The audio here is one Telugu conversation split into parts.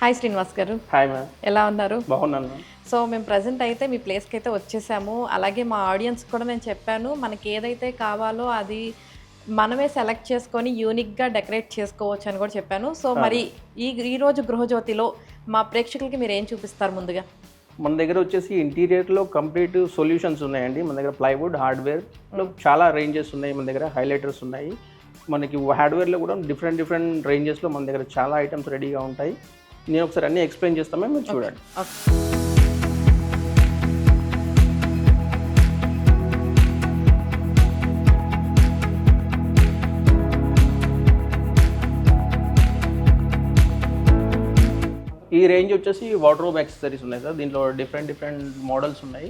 హాయ్ శ్రీనివాస్ గారు. హాయ్ మ్యామ్ ఎలా ఉన్నారు? బాగున్నాను సో మేము ప్రజెంట్ అయితే మీ ప్లేస్కి అయితే వచ్చేసాము. అలాగే మా ఆడియన్స్ కూడా నేను చెప్పాను మనకి ఏదైతే కావాలో అది మనమే సెలెక్ట్ చేసుకొని యూనిక్గా డెకరేట్ చేసుకోవచ్చు అని కూడా చెప్పాను. సో మరి ఈ ఈరోజు గృహజ్యోతిలో మా ప్రేక్షకులకి మీరు ఏం చూపిస్తారు ముందుగా? మన దగ్గర వచ్చేసి ఇంటీరియర్లో కంప్లీట్ సొల్యూషన్స్ ఉన్నాయండి. మన దగ్గర ప్లైవుడ్ హార్డ్వేర్లో చాలా రేంజెస్ ఉన్నాయి మన దగ్గర హైలైటర్స్ ఉన్నాయి. మనకి హార్డ్వేర్లో కూడా డిఫరెంట్ డిఫరెంట్ రేంజెస్లో మన దగ్గర చాలా ఐటమ్స్ రెడీగా ఉంటాయి. నేను ఒకసారి అన్నీ ఎక్స్ప్లెయిన్ చేస్తామే? మీరు చూడండి. ఈ రేంజ్ వచ్చేసి వార్డ్రోబ్ యాక్సెసరీస్ ఉన్నాయి సార్. దీంట్లో డిఫరెంట్ డిఫరెంట్ మోడల్స్ ఉన్నాయి.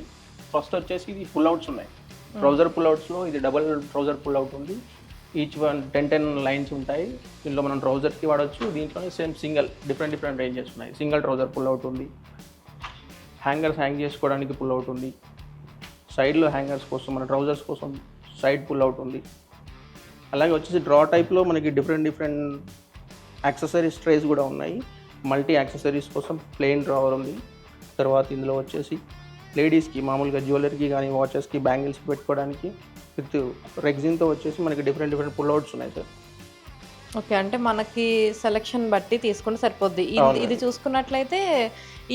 ఫస్ట్ వచ్చేసి ఇది పుల్ అవుట్స్ ఉన్నాయి. ట్రౌజర్ పుల్ అవుట్స్లో ఇది డబల్ ట్రౌజర్ పుల్ అవుట్ ఉంది. Each one ten ten lines ఉంటాయి. దీంట్లో మనం ట్రౌజర్కి వాడచ్చు. దీంట్లోనే same single different different ranges ఉన్నాయి. సింగిల్ ట్రౌజర్ పుల్ అవుట్ ఉంది. హ్యాంగర్స్ హ్యాంగ్ చేసుకోవడానికి పుల్ అవుట్ ఉంది. సైడ్లో హ్యాంగర్స్ కోసం మన ట్రౌజర్స్ కోసం సైడ్ పుల్ అవుట్ ఉంది. అలాగే వచ్చేసి డ్రా టైప్లో మనకి డిఫరెంట్ డిఫరెంట్ యాక్సెసరీస్ ట్రేస్ కూడా ఉన్నాయి. మల్టీ యాక్సెసరీస్ కోసం ప్లెయిన్ డ్రావర్ ఉంది. తర్వాత ఇందులో వచ్చేసి లేడీస్కి మామూలుగా జ్యువెలరీకి కానీ వాచెస్కి బ్యాంగిల్స్కి పెట్టుకోవడానికి విత్ రెగ్జిన్తో వచ్చేసి మనకి డిఫరెంట్ డిఫరెంట్ పుల్ అవుట్స్ ఉన్నాయి సార్. ఓకే అంటే మనకి సెలెక్షన్ బట్టి తీసుకుంటే సరిపోద్ది. ఇది చూసుకున్నట్లయితే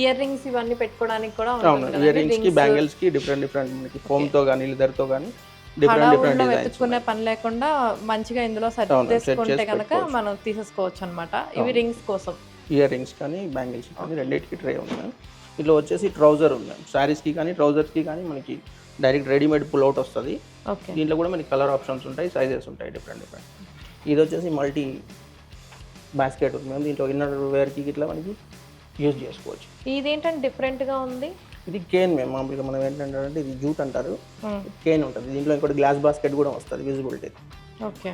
ఇయర్ రింగ్స్ ఇవన్నీ పెట్టుకోవడానికి కూడా అవును. ఇయర్ రింగ్స్కి Rings బ్యాంగిల్స్కి డిఫరెంట్ డిఫరెంట్ మనకి ఫోమ్తో కానీ లెదర్తో కానీ డిఫరెంట్ డిఫరెంట్ వెతుక్కునే పని లేకుండా మంచిగా ఇందులో సెట్ చేసుకుంటే చేసి కనుక మనం తీసేసుకోవచ్చు అనమాట ఇవి రింగ్స్ కోసం. ఇయర్ రింగ్స్ కానీ బ్యాంగిల్స్ కానీ రెండింటికి ట్రే ఉంది మ్యామ్ ఇందులో వచ్చేసి ట్రౌజర్ ఉంది. మ్యామ్ శారీస్కి కానీ ట్రౌజర్స్కి కానీ మనకి డైరెక్ట్ రెడీమేడ్ పుల్ అవుట్ వస్తుంది. దీంట్లో కూడా మనకి కలర్ ఆప్షన్స్ ఉంటాయి సైజెస్ ఉంటాయి డిఫరెంట్ డిఫరెంట్ ఇది వచ్చేసి మల్టీ బాస్కెట్ ఉంది. మ్యామ్ దీంట్లో ఇన్నర్ వేర్కి ఇట్లా మనకి యూజ్ చేసుకోవచ్చు. ఇదేంటంటే డిఫరెంట్గా ఉంది? ఇది కేన్ మేము మామూలుగా మనం ఏంటంటే ఇది జూట్ అంటారు. కేన్ ఉంటుంది. దీంట్లో ఇంకోటి గ్లాస్ బాస్కెట్ కూడా వస్తుంది విజిబిలిటీ ఓకే.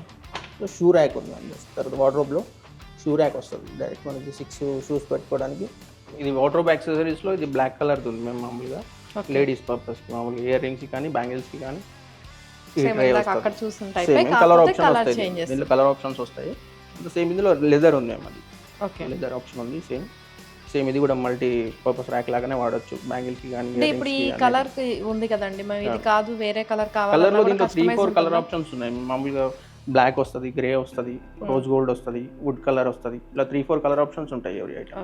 షూ ర్యాక్ ఉంది మ్యామ్ తర్వాత వార్డ్రోబ్లో షూ ర్యాక్ వస్తుంది. డైరెక్ట్ మనకి సిక్స్ షూస్ పెట్టుకోవడానికి. ఇది వార్డ్రోబ్ యాక్సెసరీస్లో ఇది బ్లాక్ కలర్ ఉంది మేము మామూలుగా. లేడీస్ పర్పస్ మామూలుగా ఇయర్ రింగ్స్కి కానీ బ్యాంగిల్స్కి కానీ అక్కడ చూసిన type same colour option colour వస్తాయి. దీంట్లో కలర్ ఆప్షన్స్ వస్తాయి. సేమ్ ఇందులో లెదర్ ఉంది అది ఓకే లెదర్ ఆప్షన్ ఉంది సేమ్ సేమ్ ఇది కూడా మల్టీ పర్పస్ ర్యాక్ లాగానే వాడచ్చు. బ్యాంగిల్కి కానీ అంటే ఇప్పుడు ఈ కలర్ ఉంది కదండి మేము ఇది కాదు వేరే కలర్ కావాలి దీంట్లో త్రీ ఫోర్ కలర్ ఆప్షన్స్ ఉన్నాయి. మామూలుగా బ్లాక్ వస్తుంది గ్రే వస్తుంది రోజ్ గోల్డ్ వస్తుంది వుడ్ కలర్ వస్తుంది. ఇలా త్రీ ఫోర్ కలర్ ఆప్షన్స్ ఉంటాయి ఎవరి ఐటమ్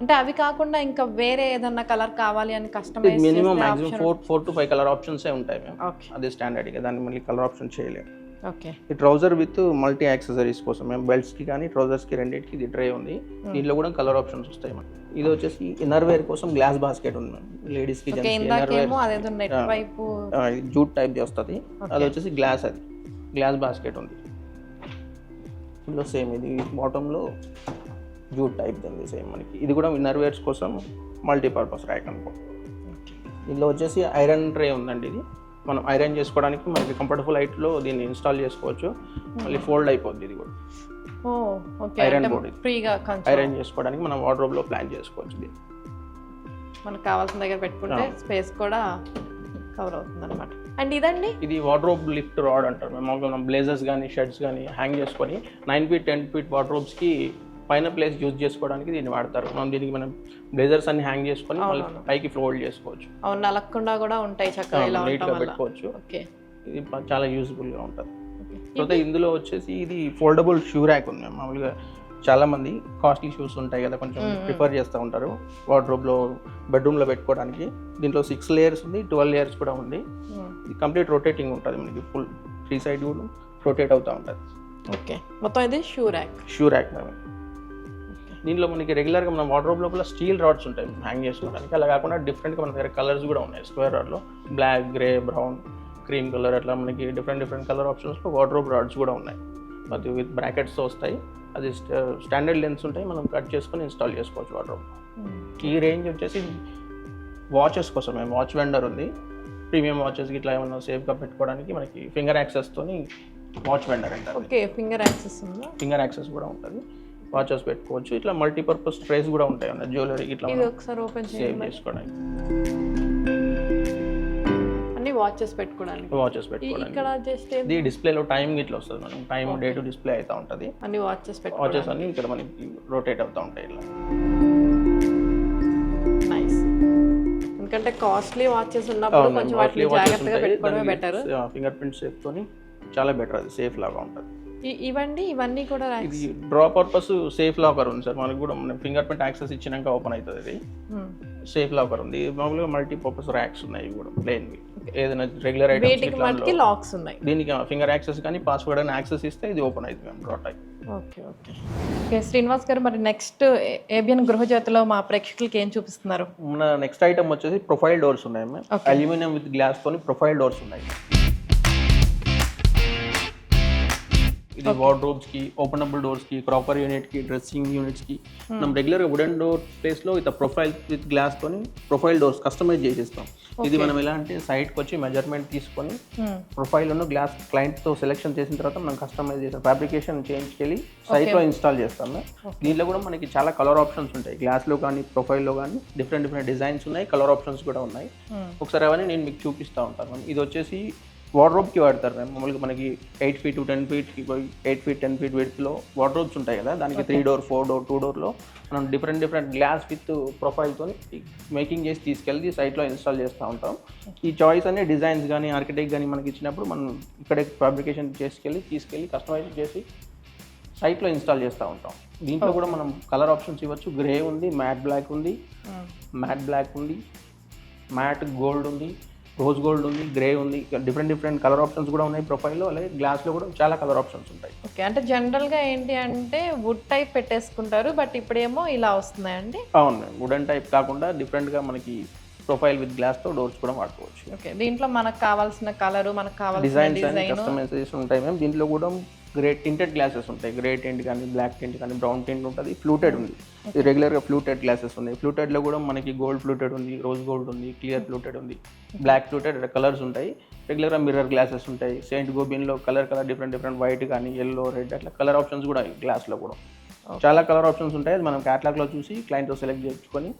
అంటే అవి కాకుండా ఇంకా వేరే ఏదన్నా కలర్ కావాలి అని customise minimum maximum four four to five colour ఆప్షన్సే ఉంటాయి మేము అదే స్టాండర్డ్ ఇక దాన్ని మళ్ళీ కలర్ ఆప్షన్ చేయలేము. ఓకే ఈ ట్రౌజర్ విత్ మల్టీ యాక్సెసరీస్ కోసం మేము బెల్ట్స్కి కానీ ట్రౌజర్స్కి రెండింటికి ఇది ట్రే ఉంది. దీంట్లో కూడా కలర్ ఆప్షన్స్ వస్తాయి మనకి ఇది వచ్చేసి ఇన్నర్ వేర్ కోసం గ్లాస్ బాస్కెట్ ఉంది లేడీస్కి జూట్ టైప్ది వస్తుంది. అది వచ్చేసి గ్లాస్ అది. గ్లాస్ బాస్కెట్ ఉంది. ఇందులో సేమ్ ఇది. బాటంలో జూట్ టైప్ ఉంది సేమ్ మనకి. ఇది కూడా ఇన్నర్ వేర్స్ కోసం మల్టీపర్పస్ ర్యాక్ అనుకో. ఇందులో వచ్చేసి ఐరన్ ట్రే ఉందండి ఇది. మనం ఐరన్ చేసుకోవడానికి మనకి కంఫర్టబుల్ హైట్లో దీన్ని ఇన్స్టాల్ చేసుకోవచ్చు. మళ్ళీ ఫోల్డ్ అయిపోద్ది ఇది కూడా. board ఇది. ఫ్రీగా ఐరన్ చేసుకోవడానికి మనం వార్డ్రోబ్లో ప్లాన్ చేసుకోవచ్చు దీన్ని. మనకు కావాల్సిన దగ్గర పెట్టుకుంటే స్పేస్ కూడా కవర్ అవుతుంది అనమాట అండ్ ఇదండి? ఇది వార్డ్రోబ్ లిఫ్ట్ రాడ్ అంటారు. మేము బ్లేజర్స్ కానీ షర్ట్స్ కానీ హ్యాంగ్ చేసుకొని నైన్ ఫీట్ టెన్ ఫీట్ వార్డ్రోబ్స్కి పైన ప్లేస్ యూజ్ చేసుకోవడానికి దీన్ని వాడతారు. మనం దీనికి మనం బ్లేజర్స్ అన్ని హ్యాంగ్ చేసుకొని పైకి ఫోల్డ్ చేసుకోవచ్చు. అవును నలగకుండా కూడా ఉంటాయి చక్కగా పెట్టుకోవచ్చు. ఓకే. ఇది చాలా యూస్ఫుల్గా ఉంటుంది. తర్వాత ఇందులో వచ్చేసి ఇది ఫోల్డబుల్ షూ ర్యాక్ ఉంది. మేము మామూలుగా చాలా మంది కాస్ట్లీ షూస్ ఉంటాయి కదా కొంచెం ప్రిఫర్ చేస్తూ ఉంటారు. వార్డ్రోబ్లో బెడ్రూమ్లో పెట్టుకోవడానికి. దీంట్లో సిక్స్ లేయర్స్ ఉంది ట్వెల్వ్ లేయర్స్ కూడా ఉంది. ఇది కంప్లీట్ రొటేటింగ్ ఉంటుంది మనకి ఫుల్ త్రీ సైడ్ కూడా రొటేట్ అవుతూ ఉంటుంది. ఓకే. మొత్తం ఇది షూ ర్యాక్ షూ ర్యాక్ మేము దీంట్లో మనకి రెగ్యులర్గా మన వార్డ్రోబ్ లోపల స్టీల్ రాడ్స్ ఉంటాయి హ్యాంగ్ చేసుకోవడానికి. అలా కాకుండా డిఫరెంట్గా మన దగ్గర కలర్స్ కూడా ఉన్నాయి. Square రాడ్లో black grey brown cream colour అట్లా మనకి డిఫరెంట్ డిఫరెంట్ కలర్ ఆప్షన్స్లో వార్డ్రోబ్ రాడ్స్ కూడా ఉన్నాయి. అది విత్ బ్రాకెట్స్తో వస్తాయి. అది స్టాండర్డ్ లెన్స్ ఉంటాయి. మనం కట్ చేసుకొని ఇన్స్టాల్ చేసుకోవచ్చు వార్డ్రోబ్ ఈ రేంజ్ వచ్చేసి వాచెస్ కోసం మేము వాచ్ వెండర్ ఉంది ప్రీమియం వాచెస్ ఇట్లా ఏమన్నా సేఫ్గా పెట్టుకోవడానికి మనకి ఫింగర్ యాక్సెస్తోని వాచ్ వెండర్ అంటారు. ఓకే ఫింగర్ యాక్సెస్ ఉందా? ఫింగర్ యాక్సెస్ కూడా ఉంటుంది. వాచెస్ పెట్టుకోవచ్చు. ఇట్లా మల్టీపర్పస్ ట్రేస్ కూడా ఉంటాయి అన్న జ్యువెలరీ ఇట్లా ఒకసారి ఓపెన్ సేవ్ చేసుకోవడానికి. అన్ని వాచెస్ పెట్టుకోవడానికి. వాచెస్ పెట్టుకోవడానికి. ఇక్కడ జస్ట్ ఇది డిస్ప్లేలో టైం ఇట్లా వస్తుంది మనం టైం డేట్ డిస్ప్లే అవుతూ ఉంటుంది. అన్ని వాచెస్ వాచెస్ అన్ని ఇక్కడ మనకి రొటేట్ అవుతూ ఉంటాయి ఇలా నైస్ ఎందుకంటే కాస్ట్లీ వాచెస్ ఉన్నప్పుడు కొంచెం వాటిని జాగ్రత్తగా పెట్టుకోవడమే బెటర్ ఫింగర్ ప్రింట్ సేఫ్తోని చాలా బెటర్ అది. సేఫ్ లాగా ఉంటుంది. ఇవ్వండి ఇవన్నీ కూడా ఇది డ్రా పర్పస్ సేఫ్ లాకర్ ఉంది సార్. మనకి కూడా ఫింగర్ ప్రింట్ యాక్సెస్ ఇచ్చినాక ఓపెన్ అవుతుంది ఇది. సేఫ్ లాకర్ ఉంది. మామూలుగా మల్టీ పర్పస్ ర్యాక్స్ ఉన్నాయి కూడా ప్లేన్ ఏదైనా రెగ్యులర్ ఐటమ్స్ లాక్స్ ఉన్నాయి. దీనికి ఫింగర్ యాక్సెస్ కానీ పాస్వర్డ్ అని యాక్సెస్ ఇస్తే ఇది ఓపెన్ అవుతుంది మేము drawer type okay okay. Okay Srinivas garu మరి నెక్స్ట్ ఏబిఎన్ గృహజ్యోతిలో మా ప్రేక్షకులకి ఏం చూపిస్తున్నారు? మన నెక్స్ట్ ఐటమ్ వచ్చేసి ప్రొఫైల్ డోర్స్ ఉన్నాయి మ్యామ్ అల్యూమినియం విత్ గ్లాస్ తోని ప్రొఫైల్ డోర్స్ ఉన్నాయి. ఇది వార్డ్రోబ్స్కి ఓపెనబుల్ డోర్స్కి క్రాపర్ యూనిట్కి డ్రెస్సింగ్ యూనిట్స్కి మనం రెగ్యులర్గా వుడెన్ డోర్ ప్లేస్లో ఇత ప్రొఫైల్ విత్ గ్లాస్ తోని ప్రొఫైల్ డోర్స్ కస్టమైజ్ చేసేస్తాం. ఇది మనం ఎలా అంటే సైట్కి వచ్చి మెజర్మెంట్ తీసుకొని Hmm. ప్రొఫైల్ ఉన్న గ్లాస్ క్లయింట్తో సెలెక్షన్ చేసిన తర్వాత మనం కస్టమైజ్ చేసిన ఫ్యాబ్రికేషన్ చేయించుకెళ్ళి సైట్లో ఇన్స్టాల్ చేస్తాము దీంట్లో కూడా మనకి చాలా కలర్ ఆప్షన్స్ ఉంటాయి. గ్లాస్లో కానీ ప్రొఫైల్లో కానీ డిఫరెంట్ డిఫరెంట్ డిజైన్స్ ఉన్నాయి. కలర్ ఆప్షన్స్ కూడా ఉన్నాయి. ఒకసారి అవన్నీ నేను మీకు చూపిస్తూ ఉంటాను. ఇది వచ్చేసి వార్డ్రోబ్కి వాడతారు. మామూలుగా మనకి ఎయిట్ ఫీట్ టెన్ ఫీట్కి ఎయిట్ ఫీట్ టెన్ ఫీట్ విడ్త్లో వార్డ్రోబ్స్ ఉంటాయి కదా. దానికి three door four door two డోర్లో మనం డిఫరెంట్ డిఫరెంట్ గ్లాస్ విత్ ప్రొఫైల్తో మేకింగ్ చేసి తీసుకెళ్ళి సైట్లో ఇన్స్టాల్ చేస్తూ ఉంటాం. ఈ చాయిస్ అనే డిజైన్స్ కానీ ఆర్కిటెక్ట్ కానీ మనకి ఇచ్చినప్పుడు మనం ఇక్కడే ఫ్యాబ్రికేషన్ చేసుకెళ్ళి తీసుకెళ్ళి కస్టమైజ్ చేసి సైట్లో ఇన్స్టాల్ చేస్తూ ఉంటాం. దీంట్లో కూడా మనం కలర్ ఆప్షన్స్ ఇవ్వచ్చు. గ్రే ఉంది మ్యాట్ బ్లాక్ ఉంది. మ్యాట్ బ్లాక్ ఉంది. మ్యాట్ గోల్డ్ ఉంది. రోజ్ గోల్డ్ ఉంది గ్రే ఉంది డిఫరెంట్ డిఫరెంట్ కలర్ ఆప్షన్స్ కూడా ఉన్నాయి ప్రొఫైల్లో అలాగే గ్లాస్లో కూడా చాలా కలర్ ఆప్షన్స్ ఉంటాయి. ఓకే అంటే జనరల్గా ఏంటి అంటే వుడ్ టైప్ పెట్టేసుకుంటారు బట్ ఇప్పుడేమో ఇలా వస్తున్నాయండి? అవును వుడెన్ టైప్ కాకుండా డిఫరెంట్గా మనకి ప్రొఫైల్ విత్ గ్లాస్తో డోర్స్ కూడా వాడుకోవచ్చు. ఓకే దీంట్లో మనకు కావాల్సిన కలరు మనకు కావాల్సిన డిజైన్స్ కస్టమైజేషన్ ఉంటాయి మేము దీంట్లో కూడా గ్రే టింటెడ్ గ్లాసెస్ ఉంటాయి. గ్రే టింట్ కానీ బ్లాక్ టింట్ కానీ బ్రౌన్ టింట్ ఉంటుంది. ఫ్లూటెడ్ ఉంది. ఇది రెగ్యులర్గా ఫ్లూటెడ్ గ్లాసెస్ ఉన్నాయి. ఫ్లూటెడ్లో కూడా మనకి గోల్డ్ ఫ్లూటెడ్ ఉంది రోజ్ గోల్డ్ ఉంది క్లియర్ ఫ్లూటెడ్ ఉంది. బ్లాక్ ఫ్లూటెడ్ కలర్స్ ఉంటాయి. రెగ్యులర్గా మిర్రర్ గ్లాసెస్ ఉంటాయి. Saint గోబిన్లో colour colour different different white కానీ ఎల్లో రెడ్ అట్లా కలర్ ఆప్షన్స్ కూడా గ్లాస్లో కూడా. చాలా కలర్ ఆప్షన్స్ ఉంటాయి. అది మనం క్యాటలాగ్లో చూసి క్లయింట్తో సెలెక్ట్ చేసుకొని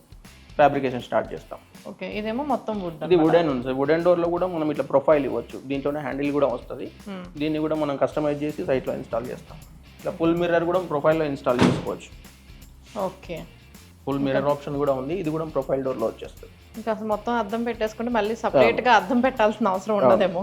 ఫ్యాబ్రికేషన్ స్టార్ట్ చేస్తాం. ఓకే ఇదేమో మొత్తం వుడ్ ఇది వుడెన్ ఉంది సార్ వుడెన్ డోర్లో కూడా మనం ఇట్లా ప్రొఫైల్ ఇవ్వచ్చు. దీంట్లోనే హ్యాండిల్ కూడా వస్తుంది. దీన్ని కూడా మనం కస్టమైజ్ చేసి సైట్లో ఇన్స్టాల్ చేస్తాం. ఇట్లా ఫుల్ మిర్రర్ కూడా ప్రొఫైల్లో ఇన్స్టాల్ చేసుకోవచ్చు. ఓకే. ఫుల్ మిర్రర్ ఆప్షన్ కూడా ఉంది. ఇది కూడా ప్రొఫైల్ డోర్లో వచ్చేస్తుంది. ఇంకా అసలు మొత్తం అద్దం పెట్టేసుకుంటే మళ్ళీ సపరేట్గా అద్దం పెట్టాల్సిన అవసరం ఉండదేమో.